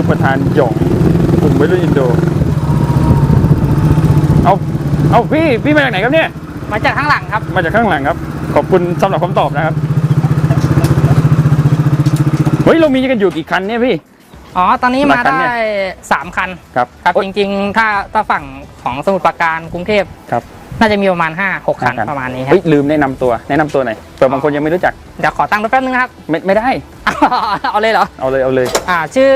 คือประธานหยองกลุ่มวัยรุ่นอินโด เอาเอาพี่พี่มาจากไหนครับเนี่ย มาจากข้างหลังครับ มาจากข้างหลังครับ ขอบคุณสำหรับคำตอบนะครับ เฮ้ยเรามีกันอยู่กี่คันเนี่ยพี่ อ๋อ ตอนนี้มามาคันได้เนี่ยสามคัน ครับครับโอ๊ยจริง ๆ ถ้าถ้าฝั่งของสมุทรปราการกรุงเทพครับ น่าจะมีประมาณ 5 6 คันห้าประมาณนี้ครัเฮ้บยลืมแนะนำตัวแนะนำตัวหน่อยเผื่อบางคนยังไม่รู้จัก เดี๋ยวขอตั้งรถแป๊บนึงนะครับ ไม่ไม่ได้ เอาเลยเหรอ เอาเลยเอาเลย อ่า ชื่อ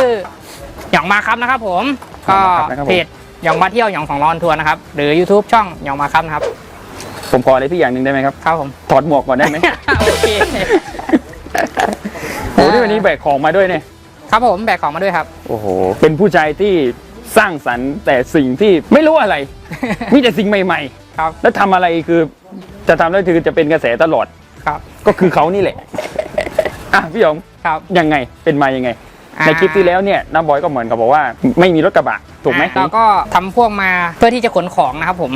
หยองมาครับนะครับผมหยก็องมาครับนะครับผมเพจหยองมาเที่ยวหยองของร้อนทัวร์นะครับ หรือ YouTube ช่องหยองมาครับนะครับ ผมขออะไรพี่อย่างหนึ่งได้ไหมครับครับผมถอดหมวกก่อนได้ไหมโอเคโอ้โหนี่วันนี้แบกของมาด้วยเนี่ยครับผมแบกของมาด้วยครับ โอ้โหเป็นผู้ชายที่สร้างสรรค์แต่สิ่งที่ไม่รู้อะไร มีแต่สิ่งใหม่ครับๆแล้วทำอะไรคือจะทำได้คือจะเป็นกระแสตลอดครับ ก็คือเขานี่แหละอะพี่หยองครับยังไงเป็นมายังไงอ่า ในคลิปที่แล้วเนี่ยน้าบอยก็เหมือนกับบอกว่า ไม่มีรถกระบะถูกไหมอ่าเราก็ทำพวกมาเพื่อที่จะขนของนะครับผม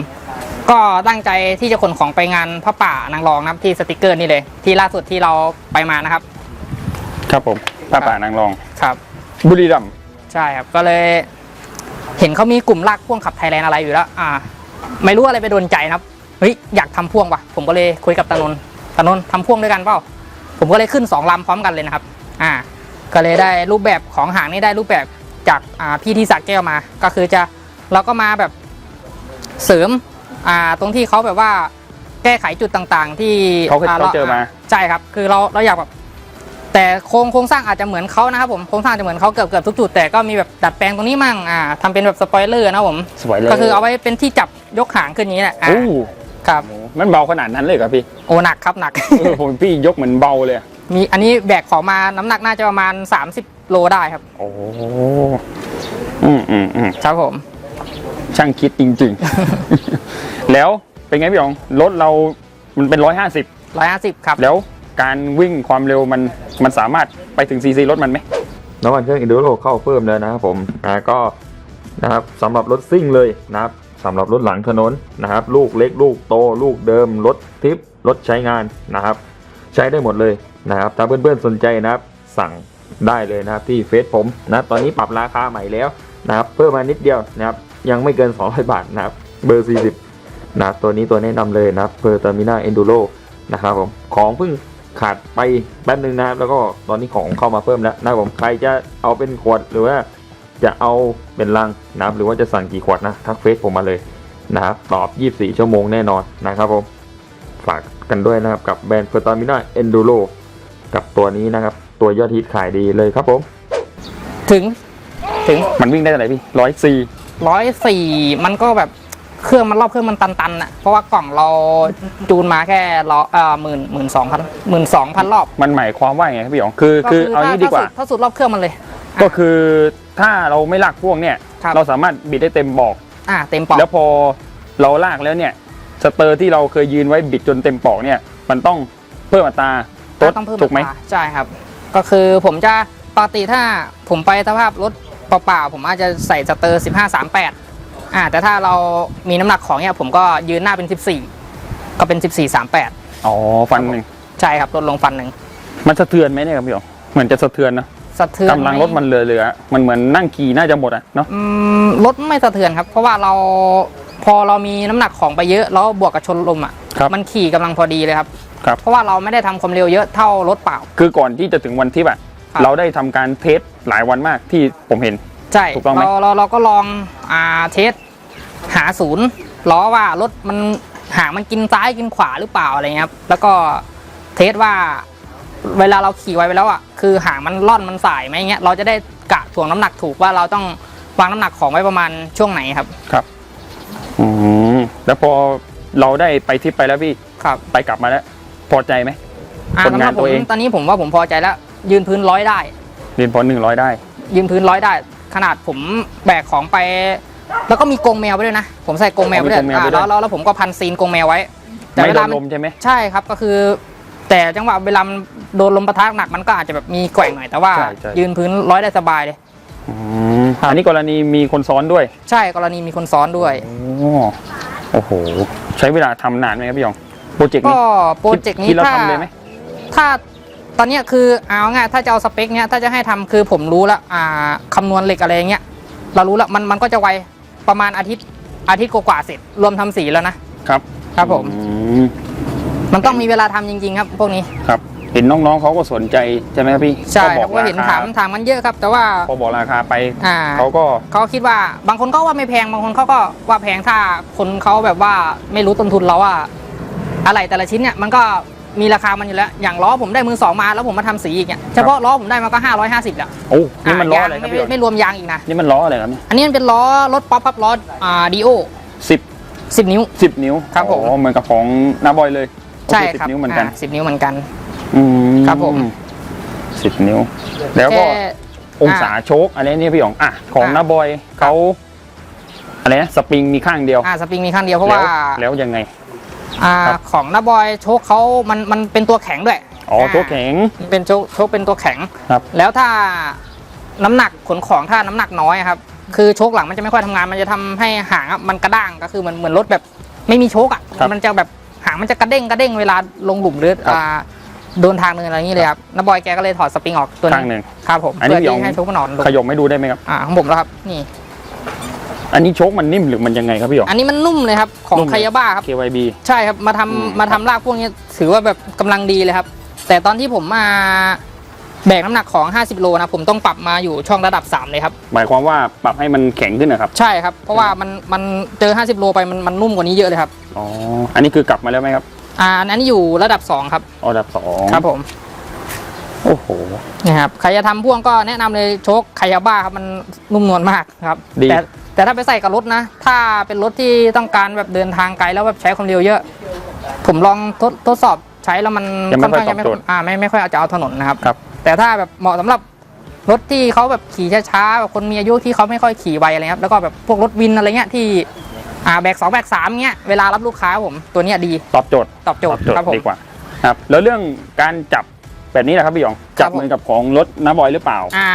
ก็ตั้งใจที่จะขนของไปงานพระป่านางรองนะครับที่สติกเกอร์นี่เลย ที่ล่าสุดที่เราไปมานะครับ ครับผมป้าป่านางรองครับ บุรีรัมย์ใช่ครับก็เลย เห็นเขามีกลุ่มลากพ่วงขับไทยแลนด์อะไรอยู่แล้ว อ่า ไม่รู้อะไรไปโดนใจนะครับเฮ้ยอยากทำพ่วงว่ะผมก็เลยคุยกับตานนท์ตานนท์ทำพ่วงด้วยกันเปล่าผมก็เลยขึ้นสองลำพร้อมกันเลยนะครับ อ่า ก็เลยได้รูปแบบของหางนี่ได้รูปแบบจากอ่าพี่ที่สักแก้วมา ก็คือจะเราก็มาแบบเสริมอ่าตรงที่เขาแบบว่าแก้ไขจุดต่างๆ ที่เขาเคยอ่เขาเจอมาใช่ครับ คือเราเราอยากแบบแต่โครงโครงสร้างอาจจะเหมือนเขานะครับผมโครงสร้างจะเหมือนเขาเกือบเกือบทุกจุดแต่ก็มีแบบดัดแปลงตรงนี้มั่งอ่าทำเป็นแบบสปอยเลอร์นะครับผมสวยเลยก็คือเอาไว้เป็นที่จับยกหางขึ้นอย่างนี้แหละอ่าโอ้ครับโหมันเบาขนาดนั้นเลยเหรอพี่โอ้หนักครับหนักเออผมพี่ยกเหมือนเบาเลยอะ มีอันนี้แบกของมาน้ำหนักน่าจะประมาณ 30 โลได้ครับ โอ้โหอืมอืมอืมครับผม ช่างคิดจริง ๆ แล้วเป็นไงพี่หยองรถเรามันเป็นร้อยห้าสิบ150 ครับ แล้วการวิ่งความเร็วมันมันสามารถไปถึงซีซีรถมันไหม น้ำมันเครื่องอินดูโรเข้าเพิ่มแล้วนะครับผมนะก็นะครับสำหรับรถซิ่งเลยนะครับสำหรับรถหลังถนนนะครับ ลูกเล็กลูกโต ลูกเดิม รถทิปรถใช้งานนะครับ ใช้ได้หมดเลย นะครับถ้าเพื่อนๆสนใจนะครับ สั่งได้เลยนะครับที่เฟซผมนะตอนนี้ปรับราคาใหม่แล้วนะครับเพิ่มมานิดเดียวนะครับยังไม่เกิน 200 บาทนะครับเบอร์ 40นะตัวนี้ตัวแนะนำเลยนะครับเบอร์เตอร์มินาเอนดูโรนะครับผมของเพิ่งขาดไปแป๊บนึงนะครับ แล้วก็ตอนนี้ของเข้ามาเพิ่มแล้วนะครับผมใครจะเอาเป็นขวดหรือว่าจะเอาเป็นลังนะครับหรือว่าจะสั่งกี่ขวดนะทักเฟซผมมาเลยนะครับตอบ 24 ชั่วโมงแน่นอนนะครับผมฝากกันด้วยนะครับกับแบรนด์เ e อร์ตามิน่าเอนดูโร กับตัวนี้นะครับ ตัวยอดฮิตขายดีเลยครับผม ถึงถึงมันวิ่งได้เท่าไหร่พี่ร้อยซี104มันก็แบบเครื่องมันรอบเครื่องมันตันๆอะเพราะว่ากล่องเราจูนมาแค่ร้อยเอ่อหมื่นหมื่นสองพันหมื่นสองพันรอบมันหมายความว่าไงครับพี่หยองคือคือเอางี้ดีกว่าถ้าสุดรอบเครื่องมันเลย ก็คือถ้าเราไม่ลากพ่วงเนี่ยครับเราสามารถบิดได้เต็มบอกอ่าเต็มปอกแล้วพอเราลากแล้วเนี่ยสเตอร์ที่เราเคยยืนไว้บิดจนเต็มปอกเนี่ย มันต้องเพิ่มอัตรา ลดต้องเพิ่มถูกไหมราคาใช่ครับ ก็คือผมจะปกติถ้าผมไปสภาพรถเปล่าๆผมอาจจะใส่สเตอร์15 38อ่าแต่ถ้าเรามีน้ำหนักของเนี่ยผมก็ยืนหน้าเป็น 14 ก็เป็น 14 38อ๋อฟันหนึ่งใช่ครับลดลงฟันหนึ่งมันสะเทือนไหมเนี่ยครับพี่หยองเหมือนจะสะเทือนนะสะเทือนกำลังรถมันเหลือๆมันเหมือนนั่งขี่น่าจะหมดอะเนาะอืมรถไม่สะเทือนครับ เพราะว่าเราพอเรามีน้ำหนักของไปเยอะแล้วบวกกับชนลมอะครับมันขี่กำลังพอดีเลยครับ ครับ เพราะว่าเราไม่ได้ทำความเร็วเยอะเท่ารถเปล่า คือก่อนที่จะถึงวันที่แบบครับเราได้ทำการเทสหลายวันมากที่ผมเห็น ใช่ถูกต้องไหมเราเราเราก็ลองอ่าเทสหาศูนย์ล้อว่ารถมันหางมันกินซ้ายกินขวาหรือเปล่าอะไรเงี้ยครับ แล้วก็เทสว่าเวลาเราขี่ไว้ไปแล้วอะคือหางมันล่อนมันสายไหมเงี้ยเราจะได้กะถ่วงน้ำหนักถูกว่าเราต้องวางน้ำหนักของไว้ประมาณช่วงไหนครับอืมแล้วพอเราได้ไปทริปไปแล้วพี่ครับไปกลับมาแล้ว พอใจไหมอ่าผลงานสำหรับผตัวมเองตอนนี้ผมว่าผมพอใจแล้ว ยืนพื้นร้อยได้ เรียนพอหนึ่งร้อยได้ ยืนพื้นร้อยได้ ขนาดผมแบกของไป แล้วก็มีกรงแมวไปด้วยนะ ผมใส่กรงแมวไปด้วยอ๋อมีกรงแมวอ่าไปด้วยแล้วแล้วแล้วผมก็พันซีนกรงแมวไว้ แต่ไม่เวโดลานมันลมใช่ไหมใช่ครับก็คือ แต่จังหวะเวลามันโดนลมปะทะหนักมันก็อาจจะแบบมีแกว่งหน่อยแต่ว่าใช่ใช่ยืนพื้นร้อยได้สบายเลย อืมอันนี้กรณีมีคนซ้อนด้วยใช่กรณีมีคนซ้อนด้วย โอ้โอ้โหใช้เวลาทำนานไหมครับพี่หยอง โปรเจกต์ก็นี้โปรเจกต์นี้คิดเราถ้าทำเลยไหมถ้าตอนเนี้ยคือเอาง่ายถ้าจะเอาสเปคเนี้ยถ้าจะให้ทำคือผมรู้แล้วอ่าคำนวณเหล็กอะไรเงี้ยเรารู้แล้วมันมันก็จะไวประมาณอาทิตย์อาทิตย์กว่าๆเสร็จรวมทำสีแล้วนะ ครับครับผม อืมมันต้องมีเวลาทำจริงๆ ครับ พวกนี้ครับ เห็นน้องๆเขาก็สนใจใช่ไหมครับพี่ใช่ก็ครับก็เห็นรคถามถามมันเยอะครับ แต่ว่า พอบอกราคาไปอ่า เขาก็ เขาคิดว่าบางคนก็ว่าไม่แพงบางคนเขาก็ว่าแพงถ้าคนเขาแบบว่าไม่รู้ต้นทุนเราว่า อะไรแต่ละชิ้นเนี่ยมันก็มีราคามันอยู่แล้ว อย่างล้อผมได้มือสองมาแล้วผมมาทำสีอีกเนี่ยเฉพาะล้อผมได้มาก็ 550แล้วโอ้นี่มันล้ออะไรยางครับไม่พี่ไม่รวมยางอีกนะ นี่มันล้ออะไรครับเนี่ยอันนี้มันเป็นล้อรถป๊อปครับล้ออ่าดีโอสิบสิบนิ้ว สิบนิ้วครับผม อ๋อเหมือนกับของนาบอยเลยใช่สิบครับนิ้วเหมือนกันสิบนิ้วเหมือนกัน อืมครับผม สิบนิ้ว แล้วก็แค่ องศาโชคอะไรเนี่ยพี่หยองอะของอะ นาบอยเขาอะไรนะสปริงมีข้างเดียว อ่าสปริงมีข้างเดียวเพราะว่าแล้วแล้วยังไง อ่าครับของนาบอยโชคเขามันมันเป็นตัวแข็งด้วยอ๋อโชคแข็งมันเป็นโชคโชคเป็นตัวแข็ง ครับ แล้วถ้าน้ำหนักขนของถ้าน้ำหนักน้อยอะครับคือโชคหลังมันจะไม่ค่อยทำงาน มันจะทำให้หางอะมันกระด้างก็คือเหมือนเหมือนรถแบบไม่มีโชคอะครับมันจะแบบหางมันจะกระเด้งกระเด้งเวลาลงหลุมหรือครับอ่าโดนทางเนินอะไรอย่างนี้เลยครับน้าบอยแกก็เลยถอดสปริงออกตัวข้างหนี้นึ่งครับผมอันนี้เพื่อพี่หยองที่ให้โชคมันนอนลงขยมไม่ดูได้ไหมครับ อ่าของผมแล้วครับนี่ อันนี้โชคมันนิ่มหรือมันยังไงครับพี่หยองอันนี้มันนุ่มเลยครับของนุ่มเลยคายาบ้าครับ KYB ใช่ครับมาทำอืมมาทำลากพวกนี้ถือว่าแบบกำลังดีเลยครับ แต่ตอนที่ผมมาแบกน้ำหนักของ 50 โลนะผมต้องปรับมาอยู่ช่องระดับ 3 เลยครับ หมายความว่าปรับให้มันแข็งขึ้นนะครับใช่ครับ เพราะว่ามันมันเจอ 50 โลไปมันมันนุ่มกว่านี้เยอะเลยครับอ๋ออันนี้คือกลับมาแล้วไหมครับอ่าอันนั้นอยู่ระดับ 2 ครับอันดับสองครับผมโอ้โห นะครับใครจะทำพ่วงก็แนะนำเลยโชคคายาบ้าครับมันนุ่มนวลมากครับดีแต่ แต่ถ้าไปใส่กับรถนะ ถ้าเป็นรถที่ต้องการแบบเดินทางไกลแล้วแบบใช้ความเร็วเยอะ ผมลองทดทดสอบใช้แล้วมันยังไม่ค่อยจะไม่ตอบโจทย์ อ่าไม่ไม่ค่อยเอาจะเอาถนนนะครับ ครับ แต่ถ้าแบบเหมาะสำหรับรถที่เขาแบบขี่ช้าๆแบบคนมีอายุที่เขาไม่ค่อยขี่ไวอะไรครับแล้วก็แบบพวกรถวินอะไรเงี้ยที่อ่าแบกสองแบกสามเงี้ยเวลารับลูกค้าผมตัวเนี้ยดีตอบโจทย์ตอบโจตอทบย์โจทครับย์ผม ดีกว่าครับแล้วเรื่องการจับแบบนี้แหละครับพี่หยองจับครับผม เหมือนกับของรถน้าบอยหรือเปล่า อ่า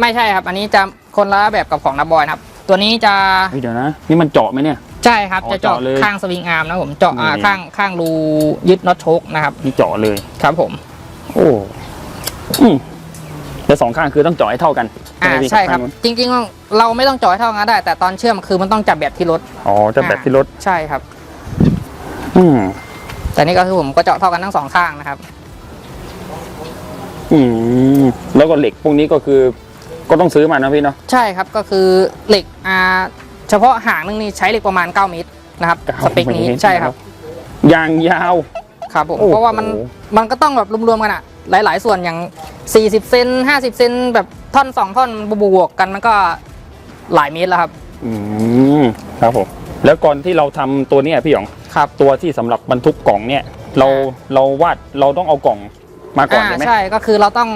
ไม่ใช่ครับ อันนี้จะคนละแบบกับของนับบอยนะครับ ตัวนี้จะเฮ้ยเดี๋ยวนะ นี่มันเจาะไหมเนี่ย ใช่ครับ อ๋อจะเจาะเจาะเลยข้างสวิงอาร์มนะผมเจาะอ่านี่ ข้างข้างรูยึดน็อตโชคนะครับ นี่เจาะเลย ครับผม โอ้อืมแล้วสองข้างคือต้องเจาะให้เท่ากันอ่าไหมพี่ใช่ครับ ข้างนู้นจริงๆ เราไม่ต้องเจาะให้เท่ากันได้ แต่ตอนเชื่อมคือมันต้องจับแบบที่รถ อ๋อจะแบบที่รถ ใช่ครับ อืมแต่นี่ก็คือผมก็เจาะเท่ากันทั้งสองข้างนะครับ อืมแล้วก็เหล็กพวกนี้ก็คือ ก็ต้องซื้อมานะพี่เนาะ ใช่ครับก็คือเหล็กอ่าเฉพาะหางนึงนี่ใช้เหล็กประมาณ 9 เมตรนะครับ9สเปคนี้เมตร ใช่ครับยางยาว ครับผมโอ้โห เพราะว่ามันมันก็ต้องแบบรวมๆกันอะหลาย ๆ ส่วนอย่าง 40 เซน50 เซนแบบท่อนสองท่อนบวกๆกันมันก็หลายเมตรแล้วครับอืมครับผมแล้วก่อนที่เราทำตัวเนี้ยพี่หยองครับ ตัวที่สำหรับบรรทุกกล่องเนี่ย เราเราวาดเราต้องเอากล่อง มาก่อนอ่าเลยไหมใช่ก็คือเราต้อง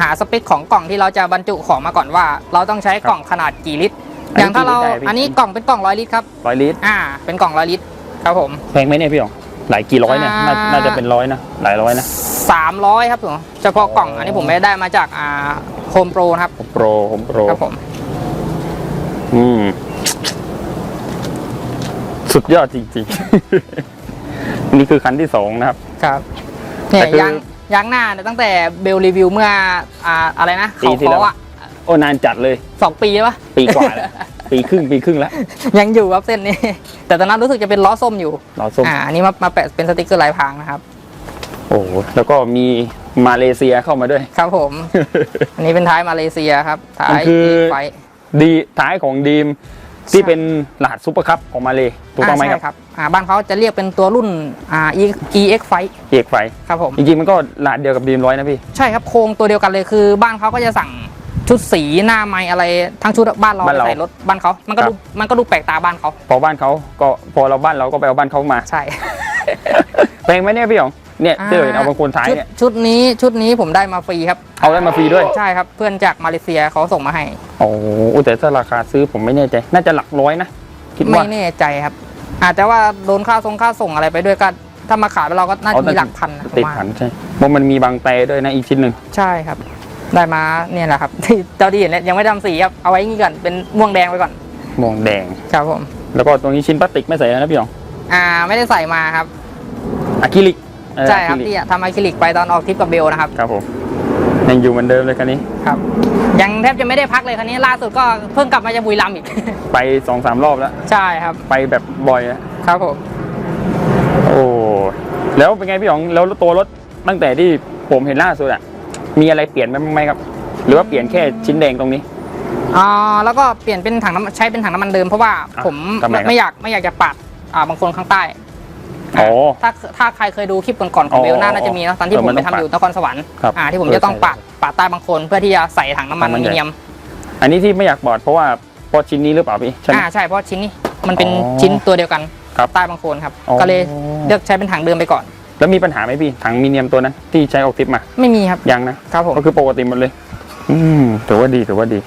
หาสเปคของกล่องที่เราจะบรรจุของมาก่อนว่า เราต้องใช้กล่องขนาดกี่ลิตรอันนี้อย่างถ้าเรากี่ลิตรได้พี่อันนี้กล่องเป็นกล่องร้อยลิตรครับร้อยลิตรอ่าเป็นกล่องร้อยลิตรครับผมแพงไหมเนี่ยพี่หยองหลายกี่ร้อยเนี่ยน่าอ่าน่าจะเป็นร้อยนะหลายร้อยนะ300ครับผมเฉพาะกล่องอันนี้ผมไม่ได้มาจากอ่าโฮมโปรนะครับผมโปรผมโปรครับผมอืมสุดยอดจริงๆ นี่คือคันที่สองนะครับ ครับเนี่ยแต่คือยาง ยางหน้าเนี่ยตั้งแต่เบลรีวิวเมื่ออ่าอะไรนะปีเขาที่ขแล้อวอะโอ้นานจัดเลย สองปีใช่ปะ ปีกว่าแล้ว ปีครึ่งปีครึ่งแล้วยังอยู่ครับเส้นนี้ แต่ตอนนั้นรู้สึกจะเป็นล้อส้มอยู่ เราส้มอ่าอันนี้มามาแปะเป็นสติกเกอร์ลายพรางนะครับ โอ้โหแล้วก็มีมาเลเซียเข้ามาด้วย ครับผม อันนี้เป็นท้ายมาเลเซียครับ ท้ามันยคือ ไฟดีท้ายของดีม ที่ใช่เป็นรหัสซูเปอร์คัพของมาเลถูกต้องไหมาครับใช่ครับอ่าบ้านเขาจะเรียกเป็นตัวรุ่นอ่า E EX ไฟเอกไฟครับผมจริงๆมันก็รหัสเดียวกับดีมร้อยนะพี่ ใช่ครับโครงตัวเดียวกันเลยคือ บ้านเขาก็จะสั่งชุดสีหน้าไม้อะไรทั้งชุดบ้านเราบ้านเราใส่รถบ้านเขา มันก็ครับดูมันก็ดูแปลกตาบ้านเขา พอบ้านเขาก็พอเราบ้านเราก็ไปเอาบ้านเขามา ใช่ แพงไหมเนี่ยพี่หยองเนี่ยที่เราเห็นเอาบางคนท้ายชุดเนี่ยชุดนี้ชุดนี้ผมได้มาฟรีครับ เอาได้มาฟรีด้วย ใช่ครับ เพื่อนจากมาเลเซียเขาส่งมาให้ โอ้โหแต่ถ้าราคาซื้อผมไม่แน่ใจ น่าจะหลักร้อยนะ คิดไม่ว่าแน่ใจครับ อาจจะว่าโดนค่าส่งค่าส่งอะไรไปด้วยก็ถ้ามาขายเราก็น่าอ๋อจะมีหลักพันนะผมติดว่าขันใช่เพราะมันมีบางแตรด้วยนะอีกชิ้นหนึ่ง ใช่ครับ ได้มาเนี่ยแหละครับที่เจ้าที่เห็นเนี่ยยังไม่ทำสีครับ เอาไว้อย่างนี้ก่อน เป็นม่วงแดงไว้ก่อนมองแดง ครับผม แล้วก็ตรงนี้ชิ้นพลาสติกไม่ใส่นะพี่หยอง อ่าไม่ได้ใส่มาครับอะคริลิกเออใช่ครับอะลิกที่ทำอะคริลิกไปตอนออกทริปกับเบลนะครับครับผมยังอยู่เหมือนเดิมเลยคันนี้ ครับ ยังแทบจะไม่ได้พักเลยคันนี้ล่าสุดก็เพิ่งกลับมาจากบุรีรัมย์อีก ไปสองสามรอบแล้ว ใช่ครับไปแบบบ่อยอะครับผม โอ้แล้วเป็นไงพี่หยองแล้วตัวรถตั้งแต่ที่ผมเห็นล่าสุดอะมีอะไรเปลี่ยนไหมไหมครับ หรือว่าเปลี่ยนแค่ชิ้นแดงตรงนี้ อ่าแล้วก็เปลี่ยนเป็นถังน้ำใช้เป็นถังน้ำมันเดิมเพราะว่าอะผมทำไมครับ ไม่อยากไม่อยากจะปัด อ่าบางคนข้างใต้อ๋อถ้าถ้าใครเคยดูคลิปก่อนๆของอ๋อเบลน่าน่าจะมีนะตอนที่เออผมมันไปต้องทำอยู่นครสวรรค์ครับอ่าที่ผมเออจะต้องใช่ปัดปัดใต้บางคนเพื่อที่จะใส่ถังน้ำมันถังมันมิใหญ่เนียม อันนี้ที่ไม่อยากบอดเพราะว่าเพราะชิ้นนี้หรือเปล่าพี่ใช่ไหมอ่าใช่เพราะชิ้นนี้มันเป็นอ๋อชิ้นตัวเดียวกันครับใต้บางคนครับอ๋อก็เลยเลือกใช้เป็นถังเดิมไปก่อน แล้วมีปัญหาไหมพี่ถังมีเนียมตัวนั้นที่ใช้ออกทริปมา ไม่มีครับยังนะครับผมก็คือปกติหมดเลย อืมถือว่าดีถือว่าดี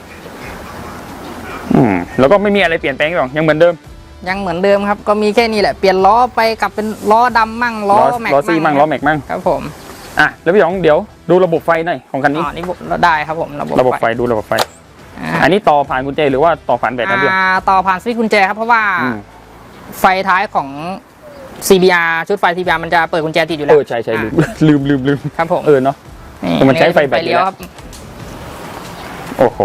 อืมแล้วก็ไม่มีอะไรเปลี่ยนแปลงหรอกยังเหมือนเดิม ยังเหมือนเดิมครับ ก็มีแค่นี้แหละเปลี่ยนล้อไปกลับเป็นล้อดำมั่งล้อแม็กล้อซี่มั่งล้อแม็กมั่งครับผมอะแล้วพี่หยองเดี๋ยวดูระบบไฟหน่อยของคันนี้อ๋อนี่ได้ครับผมระบบระบบไฟดูระบบไฟอ่าอันนี้ต่อผ่านกุญแจหรือว่าต่อผ่านแบตนะพี่หยองอ่าต่อผ่านสวิตช์กุญแจครับเพราะว่าอืมไฟท้ายของ CBR ชุดไฟ CBR มันจะเปิดกุญแจติดอยู่แล้เอวอใช่ใช่ลืมอ่าลืมลืมลืมครับผมเออเนาะนี่มันใช้ไฟแบตอยู่เลี้ยวแล้วครับโอ้โห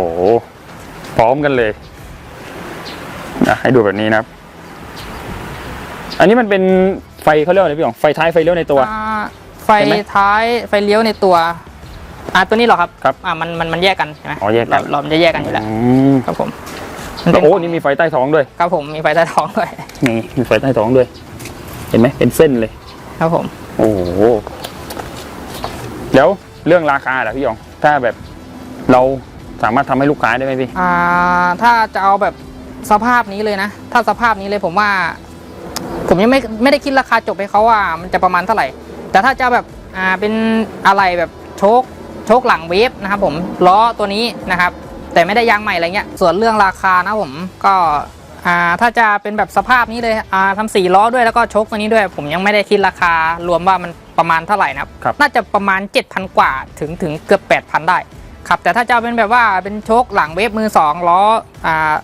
พร้อมกันเลยอะให้ดูแบบนี้นะครับ อันนี้มันเป็นไฟเขาเรียกว่าอะไรพี่หยองไฟท้ายไฟเลี้ยวในตัว อ่าไฟเห็นไหมท้ายไฟเลี้ยวในตัวอ่าตัวนี้เหรอครับครับอ่ามันมันมันแยกกันใช่ไหมอ๋อแยกกัน เราเรามันจะแยกกันอยู่แล้วอืมครับผมมันเป็โอ้นี่มีไฟใต้ท้องด้วยครับผมมีไฟใต้ท้องด้วยนี่มีไฟใต้ท้องด้วย เห็นไหมเป็นเส้นเลย ครับผม โอ้โหแล้วเรื่องราคาล่ะพี่หยอง ถ้าแบบเราสามารถทำให้ลูกค้าได้ไหมพี่ อ่าถ้าจะเอาแบบสภาพนี้เลยนะ ถ้าสภาพนี้เลยผมว่า ผมยังไม่ไม่ได้คิดราคาจบให้เขาว่า มันจะประมาณเท่าไหร่ แต่ถ้าจะแบบอ่าเป็นอะไรแบบโชคโชคหลังเวฟนะครับผมล้อตัวนี้นะครับ แต่ไม่ได้ยางใหม่อะไรเงี้ยส่วนเรื่องราคานะผมก็อ่าถ้าจะเป็นแบบสภาพนี้เลยอ่าทำสี่ล้อด้วยแล้วก็โชคตัวนี้ด้วย ผมยังไม่ได้คิดราคารวมว่ามันประมาณเท่าไหร่นะครับครับน่าจะประมาณ 7,000 กว่าถึงถึงเกือบ8,000 ได้ครับแต่ถ้าจะเอาเป็นแบบว่าเป็นโชคหลังเวฟมือสองล้ออ่า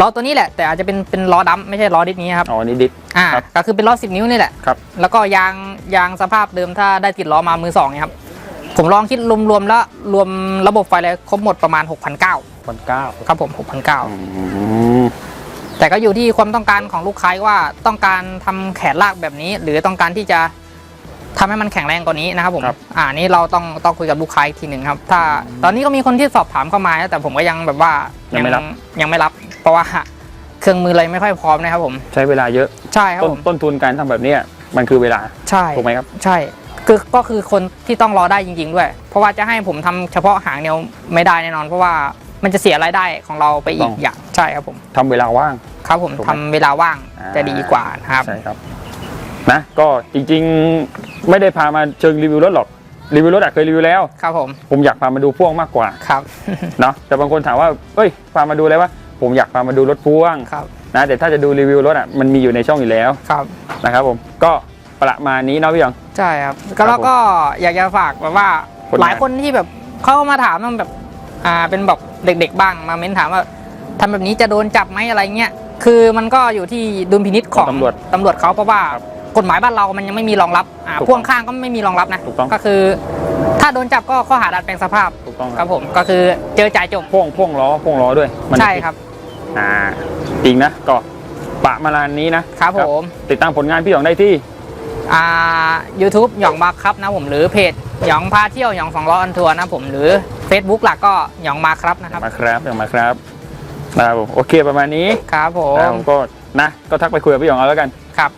ล้อตัวนี้แหละแต่อาจจะเป็นเป็นล้อดัมไม่ใช่ล้อดิสนี้ครับอ๋อนี่ดิสอ่าครับก็คือเป็นล้อ 10 นิ้วนี่แหละครับแล้วก็ยางยางสภาพเดิมถ้าได้ติดล้อมามือสองเนี่ยครับผมลองคิดรวมๆแล้วรวมระบบไฟเลยครบหมดประมาณ 6,900พันเก้าครับผม6,900อืมแต่ก็อยู่ที่ความต้องการของลูกค้าว่าต้องการทำแขนลากแบบนี้ หรือต้องการที่จะ ทำให้มันแข็งแรงกว่านี้นะครับผมครับอ่านี่เราต้องต้องคุยกับลูกค้าอีกทีหนึ่งครับ ถ้าตอนนี้ก็มีคนที่สอบถามเข้ามานะแต่ผมก็ยังแบบว่ายังยังไม่รับ เพราะว่าเครื่องมืออะไรไม่ค่อยพร้อมนะครับผมใช้เวลาเยอะใช่ครับต้นผมต้นทุนการทำแบบเนี้ยมันคือเวลาใช่ถูกไหมครับ ใช่คือก็คือคนที่ต้องรอได้จริง ๆ ด้วย เพราะว่าจะให้ผมทำเฉพาะหางเดียวไม่ได้แน่นอน เพราะว่ามันจะเสียรายได้ของเราไปอีต้กองอย่างใช่ครับผมทำเวลาว่างครับผมถูกไหมทำเวลาว่างอ่าจะดีกว่านะครับใช่ครับ นะก็จริงๆไม่ได้พามาเชิงรีวิวรถหรอกรีวิวรถอะเคยรีวิวแล้ว ครับผม ผมอยากพามาดูพ่วงมากกว่า ครับ เนาะแต่บางคนถามว่าเอ้ย พามาดูอะไรวะ ผมอยากพามาดูรถพ่วง ครับ นะ แต่ถ้าจะดูรีวิวรถอะมันมีอยู่ในช่องอยู่แล้ว ครับ นะครับผม ก็ประมาณนี้เนาะพี่หยอง ใช่ครับ ก็ครับแล้วก็อยากจะฝากแบบว่าผลงานหลายคนที่แบบเขามาถามมันแบบ อ่า เป็นแบบเด็ก ๆ บ้าง มาเม้นถามว่าทำแบบนี้จะโดนจับไหมอะไรเงี้ย คือมันก็อยู่ที่ดุลพินิษของตำรวจตำรวจเขาเพราะว่า กฎหมายบ้านเรามันยังไม่มีรองรับอ่าถูกต้องพ่วงข้างก็ไม่มีรองรับนะถูกต้องก็คือ ถ้าโดนจับก็ข้อหาดัดแปลงสภาพถูกต้องคครัรับบผมก็คือเจอจ่ายจบพ่วงพ่วงล้อพ่วงล้อด้วยมันใช่ครับอ่าจริงนะก็ประมาณนี้นะครับผมติดตามผลงานพี่หยองได้ที่อ่า YouTube หยองบักครับนะผมหรือเพจหยองพาเที่ยวหยองสองล้ออันทัวร์นะผมหรือ Facebook หลักก็หยองมาครับนะครับมาครับอย่างมาครับนะครับผมโอเคประมาณนี้ครับผนะครับมผมก็นะก็ทักไปคุยกับพี่หยองเอาแล้วกัน ครับ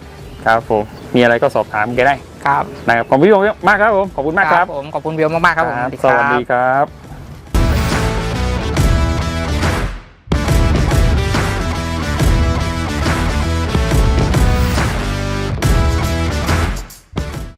ครับผมมีอะไรก็สอบถามแกได้ครับนะครับขอบคุณพี่หยองมากครับผมขอบคุณมากครับผมขอบคุณเบลมากๆครับผมสวัสดีครับ